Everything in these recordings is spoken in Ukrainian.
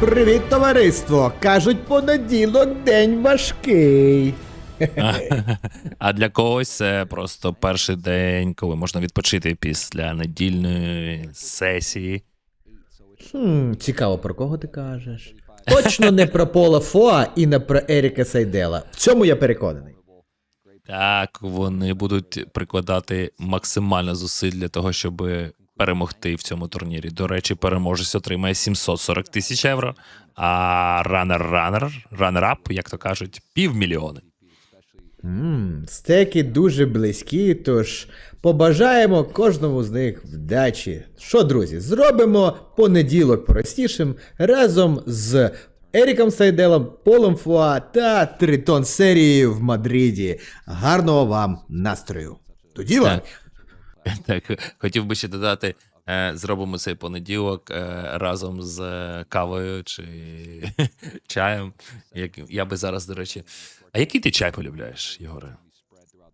Привіт, товариство! Кажуть, понеділок день важкий. А для когось це просто перший день, коли можна відпочити після недільної сесії. Хм, цікаво, про кого ти кажеш? Точно не про Пола Фоа і не про Еріка Сайдела. В цьому я переконаний. Так, вони будуть прикладати максимально зусиль для того, щоб перемогти в цьому турнірі. До речі, переможець отримає 740 тисяч євро, а ранер-ранер, ранер-ап, як то кажуть, півмільйони. Ммм, стеки дуже близькі, тож побажаємо кожному з них вдачі. Що, друзі, зробимо понеділок простішим разом з Еріком Сайделом, Полом Фуа та Тритон серією в Мадриді. Гарного вам настрою. Тоді вам. Так, хотів би ще додати, е, зробимо цей понеділок е, разом з е, кавою чи чаєм. Як, я би зараз, до речі. А який ти чай полюбляєш, Єгоре?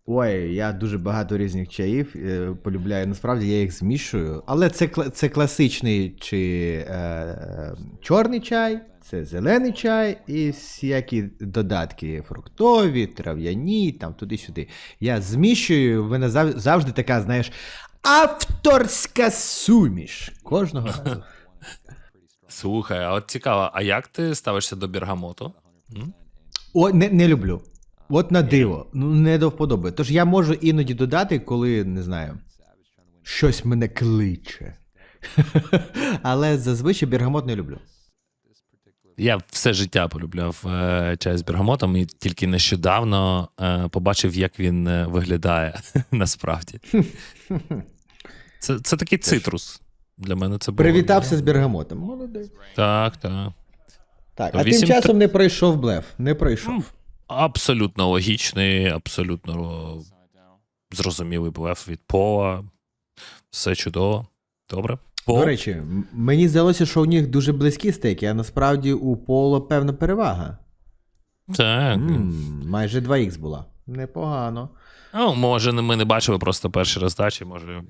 Ой, я дуже багато різних чаїв е, полюбляю. Насправді я їх змішую. Але це, це класичний чи е, чорний чай, це зелений чай і всякі додатки фруктові, трав'яні, там туди-сюди. Я змішую, вона зав- завжди така, знаєш, авторська суміш. Кожного разу. Слухай, а от цікаво, а як ти ставишся до бергамоту? М? О, не, не люблю. От на диво. Ну, не до вподоби. Тож я можу іноді додати, коли не знаю. Щось мене кличе. Але зазвичай бергамот не люблю. Я все життя полюбляв е, чай з бергамотом, і тільки нещодавно е, побачив, як він е, виглядає насправді. Це, це такий цитрус. Для мене це було. Привітався з бергамотом. Молодець. Так, так. Так, а тим часом не пройшов блеф. Не пройшов. Абсолютно логічний, абсолютно зрозумілий блеф від Пола. Все чудово. Добре. Пол. До речі, мені здалося, що у них дуже близькі стейки, а насправді у Поло певна перевага. Так. м майже 2х була. Непогано. Ну, може, ми не бачили просто перші роздачі, може,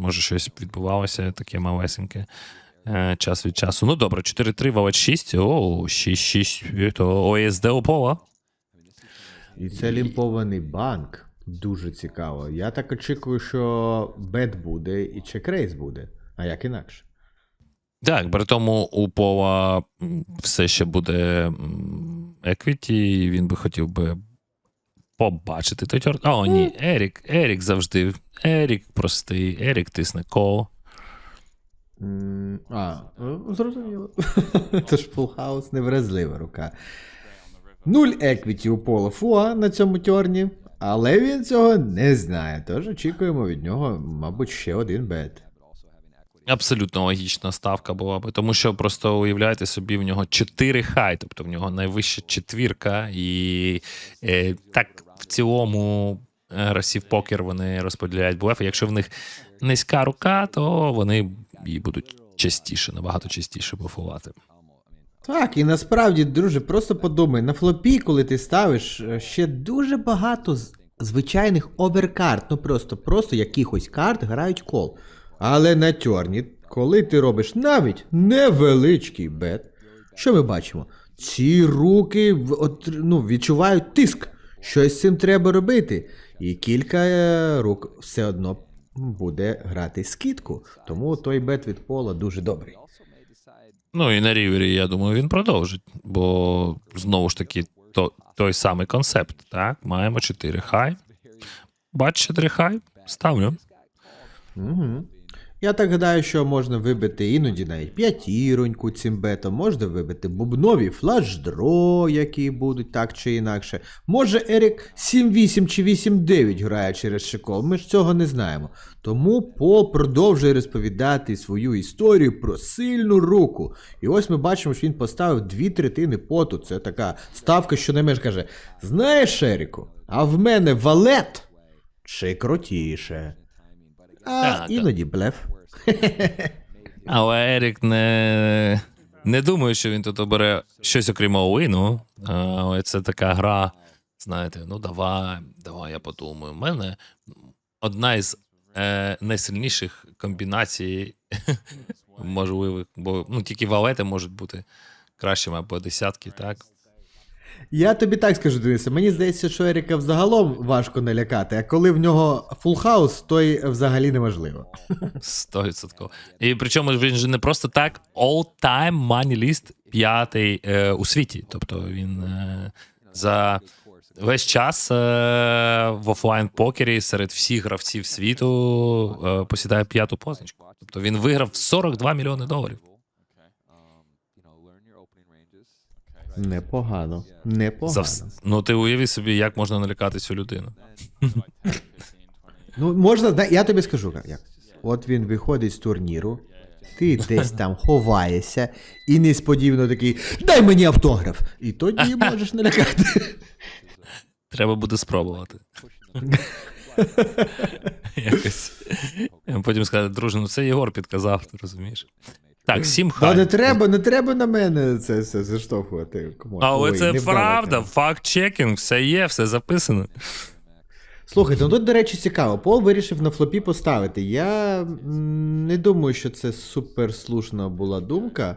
може щось відбувалося, таке малесеньке. е, Час від часу. Ну добре, 4-3, валет 6. О, 6-6. То ОСД у Пола. І це лімпований банк. Дуже цікаво. Я так очікую, що бет буде і чекрейс буде. А як інакше? Так, при тому у Пола м, все ще буде еквіті, і він би хотів би побачити той тьорт. О, ні, Ерік, Ерік завжди. Ерік простий, Ерік тисне кол. А, ну, зрозуміло. Тож фулхаус невразлива рука. Нуль еквіті у Пола Фуа на цьому тьорні, але він цього не знає. Тож очікуємо від нього, мабуть, ще один бет. Абсолютно логічна ставка була би, тому що просто уявляєте собі, в нього 4 хай, тобто в нього найвища четвірка, і е, так в цілому е, гравці покер вони розподіляють блефи. Якщо в них низька рука, то вони і будуть частіше, набагато частіше блефувати. Так, і насправді, друже, просто подумай, на флопі, коли ти ставиш е, ще дуже багато звичайних оверкарт, ну просто, просто якихось карт грають кол. Але на тьорні, коли ти робиш навіть невеличкий бет, що ми бачимо? Ці руки от, ну, відчувають тиск. Щось з цим треба робити. І кілька е, рук все одно буде грати скидку. Тому той бет від пола дуже добрий. Ну і на рівері, я думаю, він продовжить, бо знову ж таки, то, той самий концепт. Так, маємо 4 хай. Бач 4 хай, ставлю. Угу. Я так гадаю, що можна вибити іноді навіть п'ятіроньку цим бетом, можна вибити бубнові флаш-дро, які будуть так чи інакше. Може Ерік 7-8 чи 8-9 грає через шикол, ми ж цього не знаємо. Тому Пол продовжує розповідати свою історію про сильну руку. І ось ми бачимо, що він поставив дві третини поту. Це така ставка, що не меж каже: Знаєш, Еріку, а в мене валет чи крутіше. А Так, іноді блеф. Але Ерік не, не думаю, що він тут обере щось окрім Оуіну. Це така гра. Знаєте, ну давай, давай я подумаю. У мене одна із е, найсильніших комбінацій можливих, бо ну, тільки валети можуть бути кращими або десятки, так. Я тобі так скажу, Денисе, мені здається, що Еріка взагалом важко налякати, а коли в нього фул хаус, то й взагалі неможливо. 100%. І причому він же не просто так all-time money list п'ятий е, у світі. Тобто він е, за весь час е, в офлайн покері серед всіх гравців світу е, посідає п'яту позначку. Тобто він виграв 42 мільйони доларів. Непогано. Непогано. вс... Ну ти уяви собі, як можна налякати цю людину. Ну, можна, я тобі скажу як. От він виходить з турніру, ти десь там ховаєшся, і несподівано такий дай мені автограф. І тоді можеш налякати. Треба буде спробувати. Якось. Потім сказати, друже, ну це Єгор підказав, ти розумієш? Так, сім Та не треба, не треба на мене це все заштовхувати. Але Ой, це правда, тема. факт-чекінг, все є, все записано. Слухайте, ну тут, до речі, цікаво. Пол вирішив на флопі поставити. Я м, не думаю, що це суперслушна була думка.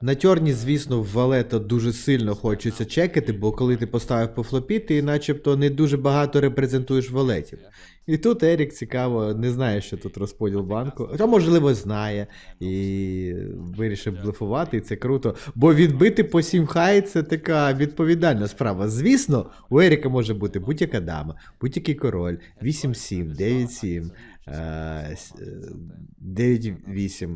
На тьорні, звісно, в валета дуже сильно хочеться чекати, бо коли ти поставив по флопі, ти начебто не дуже багато репрезентуєш валетів. І тут Ерік цікаво, не знає, що тут розподіл банку. А можливо, знає і вирішив блефувати, і це круто. Бо відбити по 7 хай це така відповідальна справа. Звісно, у Еріка може бути будь-яка дама, будь-який король, 8-7, 9-7. Е, е, 9-8.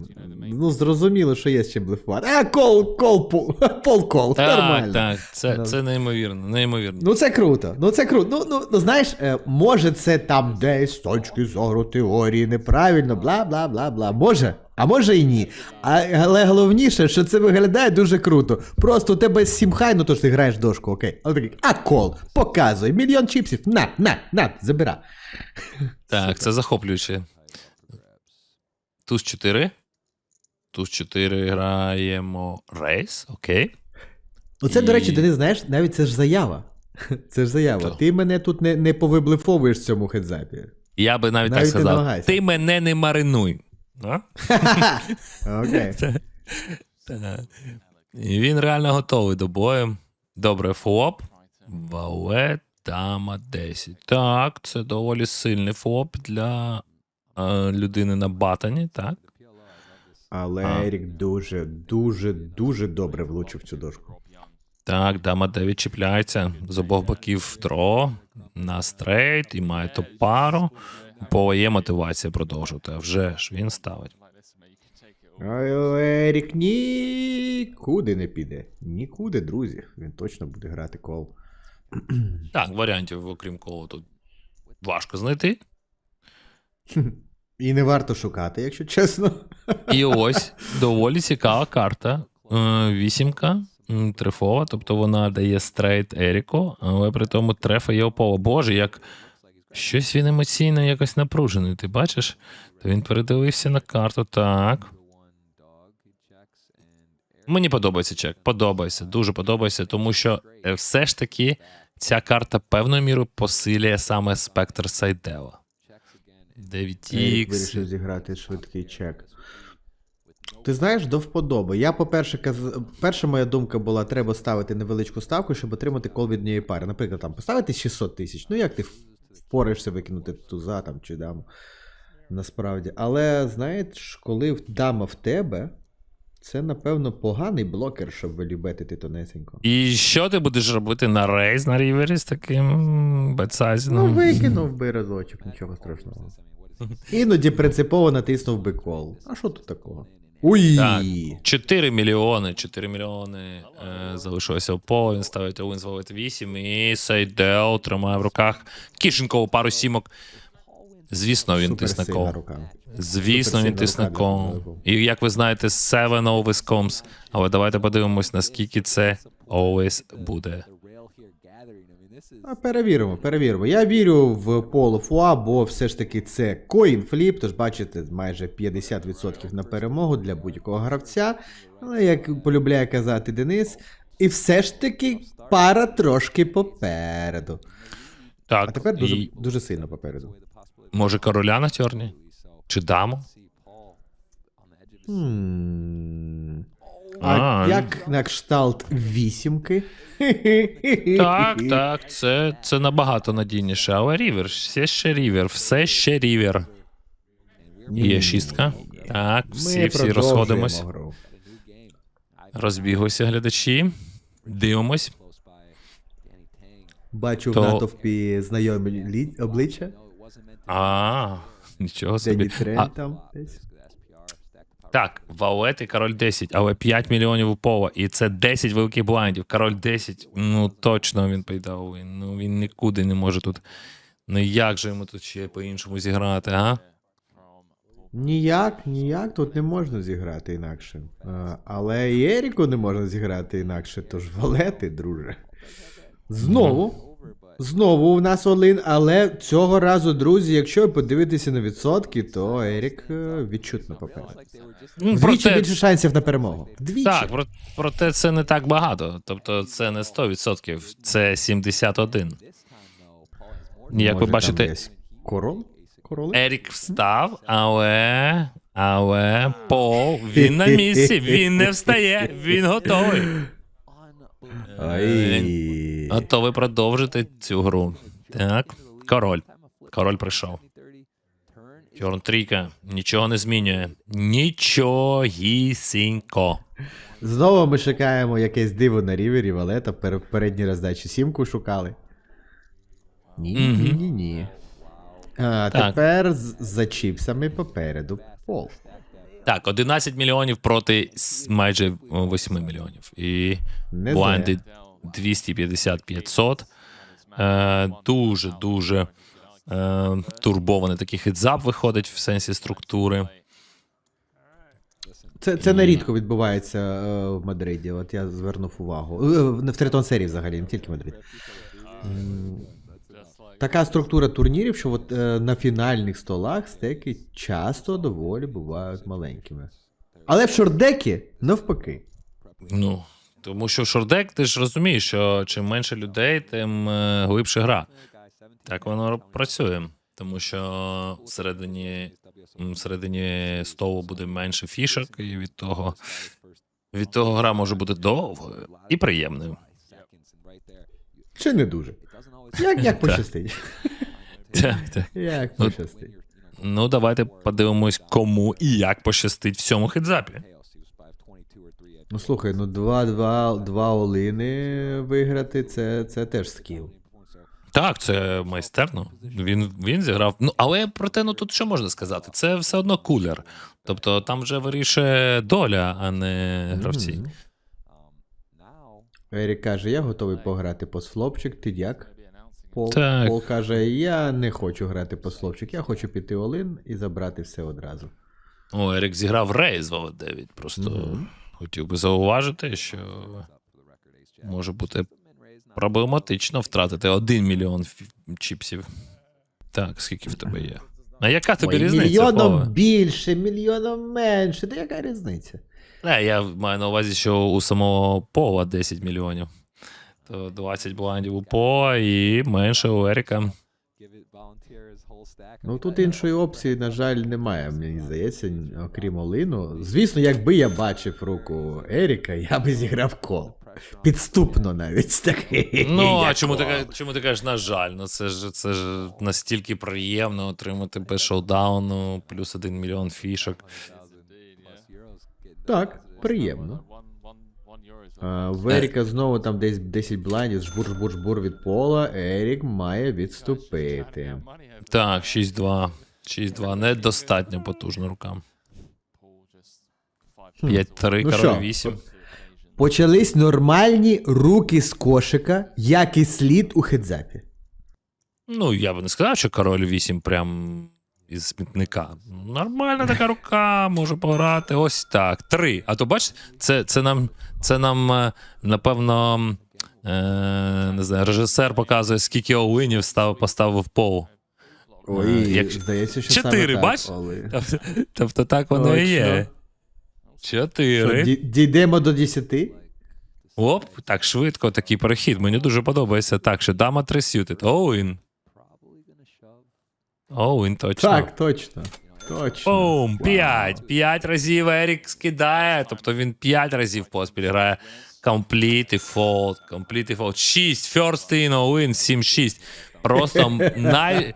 Ну, зрозуміло, що є з чим блефувати. А, кол, кол, пол, пол кол. Так, Нормально. так, це, це неймовірно, неймовірно. Ну, це круто. Ну, це круто. Ну, ну, ну знаєш, е, може, це там десь з точки зору теорії неправильно, бла, бла, бла, бла. Може, а може і ні. А, але головніше, що це виглядає дуже круто. Просто у тебе сім хай, ну то ж ти граєш дошку, окей. Але такий, а кол, показуй, мільйон чіпсів, на, на, на, забира. Так, це захоплююче. Туз 4. Туз 4 граємо рейс, окей. Ну, це, до речі, І- Денис, знаєш, навіть це ж заява. Це ж заява. Так. Ти мене тут не, не повиблифовуєш в цьому хедзапі. Я би навіть, Навіть так сказав: ти мене не маринуй. А? Окей. Та. І він реально готовий до бою. Добре, флоп. Валет, дама 10. Так, це доволі сильний флоп для е, людини на батані, так? Але. Ерік дуже, дуже, дуже добре влучив цю дошку. Так, дама 9 чіпляється з обох боків дро на стрейт і має топ-пару. По є мотивація продовжувати. А вже ж він ставить. Ерік нікуди не піде. Нікуди, друзі. Він точно буде грати кол. Так, варіантів, окрім кого, тут важко знайти. І не варто шукати, якщо чесно. І ось доволі цікава карта. Е, Вісімка. Трефова, тобто вона дає стрейт Еріку, але при тому трефа є ополо. Боже, як щось він емоційно якось напружений. Ти бачиш? То він передивився на карту. Так. Мені подобається чек. Подобається, дуже подобається, тому що е, все ж таки ця карта певною мірою посилює саме спектр Сайдела. 9X. вирішив зіграти швидкий чек. Ти знаєш, до вподоби. Я, по-перше, каз... перша моя думка була, треба ставити невеличку ставку, щоб отримати кол від однієї пари. Наприклад, там поставити 600 тисяч. Ну як ти впораєшся викинути туза там чи даму. Насправді. Але знаєш, коли дама в тебе, це, напевно, поганий блокер, щоб вилюбетити тонесенько. І що ти будеш робити на рейс на рівері з таким бетсайзіном? Ну, викинув би разочок, нічого страшного. Іноді принципово натиснув би кол. А що тут такого? Уй! Так. 4 мільйони, 4 мільйони е, залишилося поле, він ставить Оуенс валить 8, і Сейдел тримає в руках кишенькову пару сімок. Звісно, він рука. Звісно, він футболу. І як ви знаєте, 7 always comes. Але давайте подивимось, наскільки це always буде. А перевіримо, перевіримо. Я вірю в Поло Фуа, бо все ж таки це коін фліп, тож бачите, майже 50% на перемогу для будь-якого гравця. Але як полюбляє казати Денис, і все ж таки пара трошки попереду. Так, А тепер дуже, і дуже сильно попереду. може короля на тьорні? Чи даму? Хм. А, як на кшталт вісімки? Так, так, це, це набагато надійніше. Але рівер, все ще рівер, все ще рівер. Є шістка. Так, всі всі розходимось. Розбіглися глядачі. Дивимось. Бачу То- в натовпі знайомі лі- обличчя. А, нічого собі. Дені Трент А, там десь. Так, Ваулет і король 10, але 5 мільйонів у Пова, і це 10 великих блайндів. Король 10, ну точно він поїдав. Ну він нікуди не може тут. Ну як же йому тут ще по-іншому зіграти, а? Ніяк, ніяк тут не можна зіграти інакше. А, але і Еріку не можна зіграти інакше, тож валети, друже. Знову. Знову у нас Олин, але цього разу, друзі, якщо подивитися на відсотки, то Ерік е, відчутно попереду. Ну, Вдвічі проте- більше шансів на перемогу. Вдвічі. Так, про, проте це не так багато. Тобто це не 100%, це 71. Як ви бачите, Корол? Короли? Ерік встав, але. Але Пол, він на місці, він не встає, він готовий. Ай. Готовий продовжити цю гру. Так, король. Король прийшов. Чорн трійка нічого не змінює. Нічогісінько. Знову ми шукаємо якесь диво на рівері валета. Пер- в передній роздачі сімку шукали. Ні, ні, ні, ні. А, Так. тепер з- за чіпсами попереду пол. Так, 11 мільйонів проти майже 8 мільйонів. І блайнди 250-500. Е, дуже дуже е, турбований такий хедзап виходить в сенсі структури. Це, це нерідко відбувається е, в Мадриді. От я звернув увагу. Е, в- в Тритон серії взагалі, не тільки Мадрид. Така структура турнірів, що от, е, на фінальних столах стеки часто доволі бувають маленькими. Але в шордекі навпаки. Ну, тому що в шордек ти ж розумієш, що чим менше людей, тим е, глибше гра. Так воно працює. Тому що всередині, всередині столу буде менше фішок, і від того, від того гра може бути довгою і приємною. Чи не дуже? Як, як пощастить? Так, так. Як Ну, пощастить? Ну, давайте подивимось, кому і як пощастить в цьому хедзапі. Ну слухай, ну два, два, два олини виграти це, це теж скіл. Так, це майстерно. Він, він зіграв. Ну, але проте, ну тут що можна сказати? Це все одно кулер. Тобто там вже вирішує доля, а не гравці. Мгм. Ерік каже, я готовий пограти по слопчик, ти як? Пол, Так. Пол каже, я не хочу грати по слопчик, я хочу піти олин і забрати все одразу. О, Ерік зіграв рейз в 9 Просто Мгм. хотів би зауважити, що може бути проблематично втратити 1 мільйон чіпсів. Так, скільки в тебе є? А яка тобі Ой, різниця? мільйоном Павле? більше, мільйоном менше. Та яка різниця? Не, я маю на увазі, що у самого Пола 10 мільйонів. То 20 блайндів у Пола і менше у Еріка. Ну тут іншої опції, на жаль, немає, мені здається, окрім Олину. Звісно, якби я бачив руку Еріка, я би зіграв кол. Підступно навіть такий. Ну, а чому ти, чому ти кажеш, на жаль? Ну це ж це ж настільки приємно отримати без шоудауну, плюс 1 мільйон фішок. Так, приємно. А, в Еріка знову там десь 10 блайндів, жбур, жбур, жбур від пола. Ерік має відступити. Так, 6-2. 6-2. Недостатньо потужно рукам. 5-3, Ну король що? 8. Почались нормальні руки з кошика, як і слід у хедзапі. Ну, я би не сказав, що король 8 прям із смітника. Нормальна така рука, може пограти. Ось так. Три. А то бачите, це, це нам, це нам, е, напевно, е, не знаю, режисер показує, скільки олинів став, поставив пол. Ой, Е, як- здається, що Чотири, бач? Тобто, тобто так воно і є. Чотири. ді- дійдемо до 10? Оп, так швидко, такий перехід. Мені дуже подобається. Так, що дама 3 сютит. Оуін. Оуін, точно. Так, точно. Точно. Бум! П'ять. П'ять разів Ерік скидає. Тобто він п'ять разів поспіль грає. Complete fold, complete fault. fold. Шість. First in, all in, 7-6. Просто най...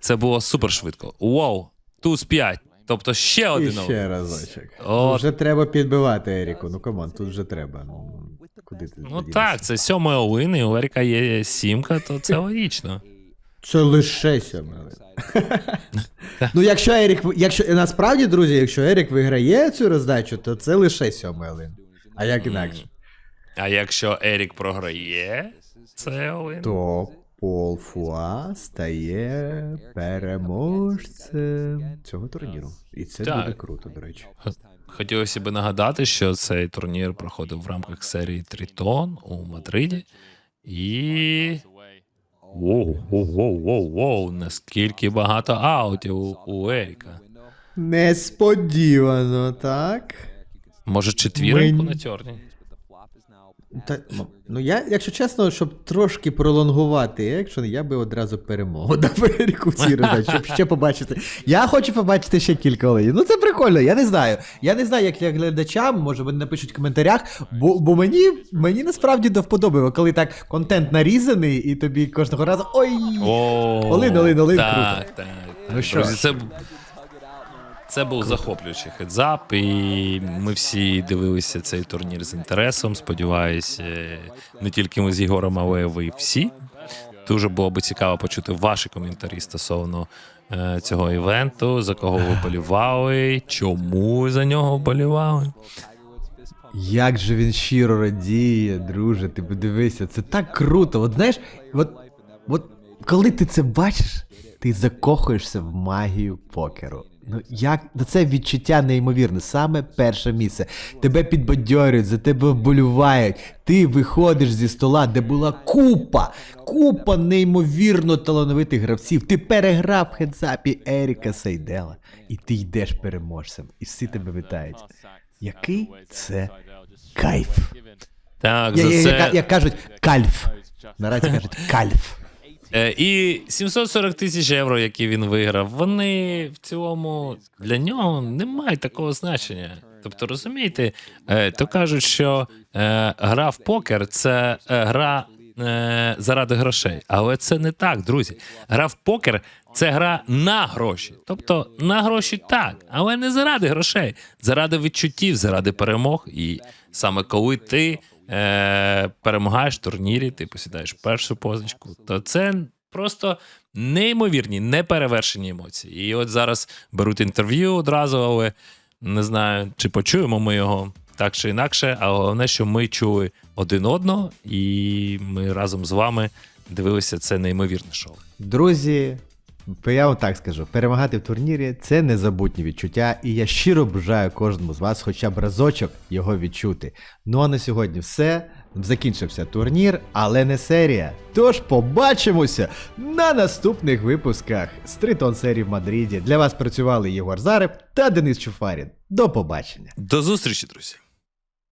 Це було супер швидко. Вау! Туз 5. Тобто ще І один. ще разочок. От. Вже треба підбивати Еріку. Ну команд, тут вже треба. Ну, куди ти Ну подінешся? так, це сьомий олин, і у Еріка є сімка, то це логічно. Це лише сьомили. ну, якщо Ерік, якщо насправді, друзі, якщо Ерік виграє цю роздачу, то це лише сьомий олин. А як інакше? А якщо Ерік програє, це олин. То Пол Фуа стає переможцем цього турніру. І це Так. буде круто, до речі. Хотілося б нагадати, що цей турнір проходив в рамках серії Тритон у Мадриді. І. Воу, воу, воу, воу, воу, наскільки багато аутів у, Еріка. Несподівано, так? Може, четвірку Мені- на чорні? Та, ну, ну я, якщо чесно, щоб трошки пролонгувати екшен, я би одразу перемогу дав Еріку цій щоб ще побачити. Я хочу побачити ще кілька оленів. Ну це прикольно, я не знаю. Я не знаю, як для глядачам, може вони напишуть в коментарях, бо, бо мені, мені насправді до вподоби, коли так контент нарізаний, і тобі кожного разу. Ой! Олин, олин, олин, круто. Так, Ну що. Це, був захоплюючий хедзап, і ми всі дивилися цей турнір з інтересом. Сподіваюсь, е, не тільки ми з Єгором, але ви всі. Дуже було би цікаво почути ваші коментарі стосовно е, цього івенту, за кого ви болівали, чому ви за нього вболівали. Як же він щиро радіє, друже, ти подивися, це так круто. От знаєш, от, от коли ти це бачиш, ти закохуєшся в магію покеру. Ну як ну, це відчуття неймовірне, саме перше місце. Тебе підбадьорюють, за тебе вболівають. Ти виходиш зі стола, де була купа, купа неймовірно талановитих гравців. Ти переграв хедзапі Еріка Сейдела, і ти йдеш переможцем, і всі тебе вітають. Який це кайф. Так, Я, за я, це... як, як кажуть, кальф. Наразі кажуть кальф. Е, І 740 тисяч євро, які він виграв, вони в цілому для нього не мають такого значення. Тобто, розумієте, е, то кажуть, що е, гра в покер це гра заради грошей. Але це не так, друзі. Гра в покер це гра на гроші. Тобто на гроші так, але не заради грошей, заради відчуттів, заради перемог. І саме коли ти е, перемагаєш в турнірі, ти посідаєш першу позначку, то це просто неймовірні, неперевершені емоції. І от зараз беруть інтерв'ю одразу, але не знаю, чи почуємо ми його так чи інакше, але головне, що ми чули один одного, і ми разом з вами дивилися це неймовірне шоу. Друзі, я вам так скажу: перемагати в турнірі це незабутні відчуття, і я щиро бажаю кожному з вас хоча б разочок його відчути. Ну а на сьогодні все. Закінчився турнір, але не серія. Тож побачимося на наступних випусках з Тритон серії в Мадриді. Для вас працювали Єгор Зарев та Денис Чуфарін. До побачення! До зустрічі, друзі!